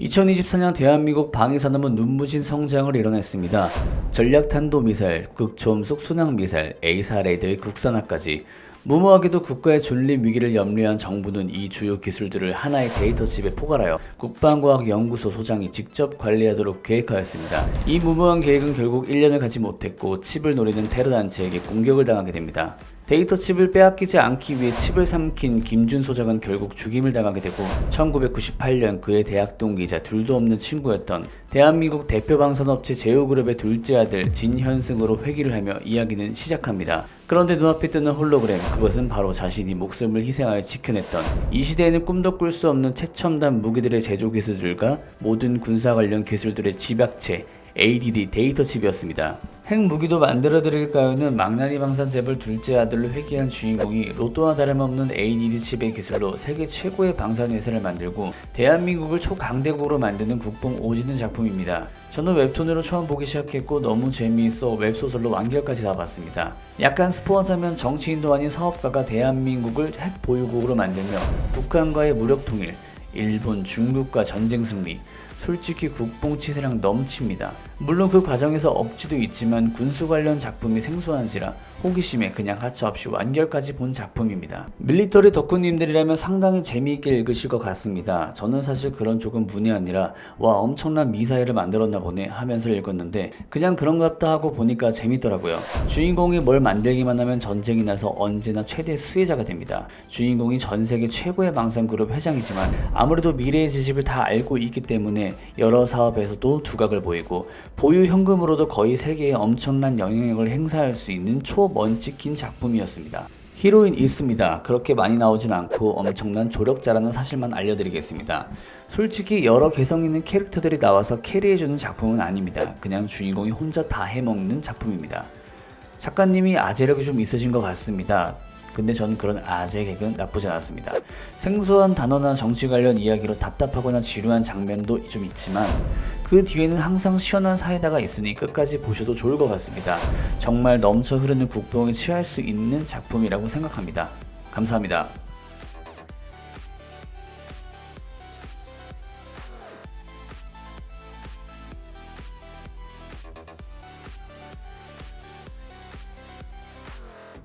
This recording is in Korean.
2024년 대한민국 방위산업은 눈부신 성장을 이뤄냈습니다. 전략탄도미사일, 극초음속 순항미사일, A사 레이더의 국산화까지 무모하게도 국가의 존립 위기를 염려한 정부는 이 주요 기술들을 하나의 데이터 칩에 포괄하여 국방과학연구소 소장이 직접 관리하도록 계획하였습니다. 이 무모한 계획은 결국 1년을 가지 못했고 칩을 노리는 테러 단체에게 공격을 당하게 됩니다. 데이터 칩을 빼앗기지 않기 위해 칩을 삼킨 김준 소장은 결국 죽임을 당하게 되고 1998년 그의 대학 동기이자 둘도 없는 친구였던 대한민국 대표 방산업체 제오그룹의 둘째 아들 진현승으로 회귀를 하며 이야기는 시작합니다. 그런데 눈앞에 뜨는 홀로그램 그것은 바로 자신이 목숨을 희생하여 지켜냈던 이 시대에는 꿈도 꿀 수 없는 최첨단 무기들의 제조 기술들과 모든 군사 관련 기술들의 집약체 ADD 데이터 칩이었습니다. 핵무기도 만들어 드릴까요는 망나니 방산 재벌 둘째 아들로 회귀한 주인공이 로또와 다름없는 ADD 칩의 기술로 세계 최고의 방산 회사를 만들고 대한민국을 초강대국으로 만드는 국뽕 오지는 작품입니다. 저는 웹툰으로 처음 보기 시작했고 너무 재미있어 웹소설로 완결까지 다 봤습니다. 약간 스포하자면 정치인도 아닌 사업가가 대한민국을 핵 보유국으로 만들며 북한과의 무력 통일, 일본, 중국과 전쟁 승리, 솔직히 국뽕 치세랑 넘칩니다. 물론 그 과정에서 억지도 있지만 군수 관련 작품이 생소한지라 호기심에 그냥 하차없이 완결까지 본 작품입니다. 밀리터리 덕후님들이라면 상당히 재미있게 읽으실 것 같습니다. 저는 사실 그런 쪽은 문이 아니라 와 엄청난 미사일을 만들었나 보네 하면서 읽었는데 그냥 그런갑다 하고 보니까 재밌더라고요. 주인공이 뭘 만들기만 하면 전쟁이 나서 언제나 최대 수혜자가 됩니다. 주인공이 전 세계 최고의 방산그룹 회장이지만 아무래도 미래의 지식을 다 알고 있기 때문에 여러 사업에서도 두각을 보이고 보유 현금으로도 거의 세계에 엄청난 영향력을 행사할 수 있는 초먼치킨 작품이었습니다. 히로인 있습니다. 그렇게 많이 나오진 않고 엄청난 조력자라는 사실만 알려드리겠습니다. 솔직히 여러 개성 있는 캐릭터들이 나와서 캐리해주는 작품은 아닙니다. 그냥 주인공이 혼자 다 해먹는 작품입니다. 작가님이 아재력이 좀 있으신 것 같습니다. 근데 전 그런 아재 개그는 나쁘지 않았습니다. 생소한 단어나 정치 관련 이야기로 답답하거나 지루한 장면도 좀 있지만 그 뒤에는 항상 시원한 사이다가 있으니 끝까지 보셔도 좋을 것 같습니다. 정말 넘쳐 흐르는 국뽕에 취할 수 있는 작품이라고 생각합니다. 감사합니다.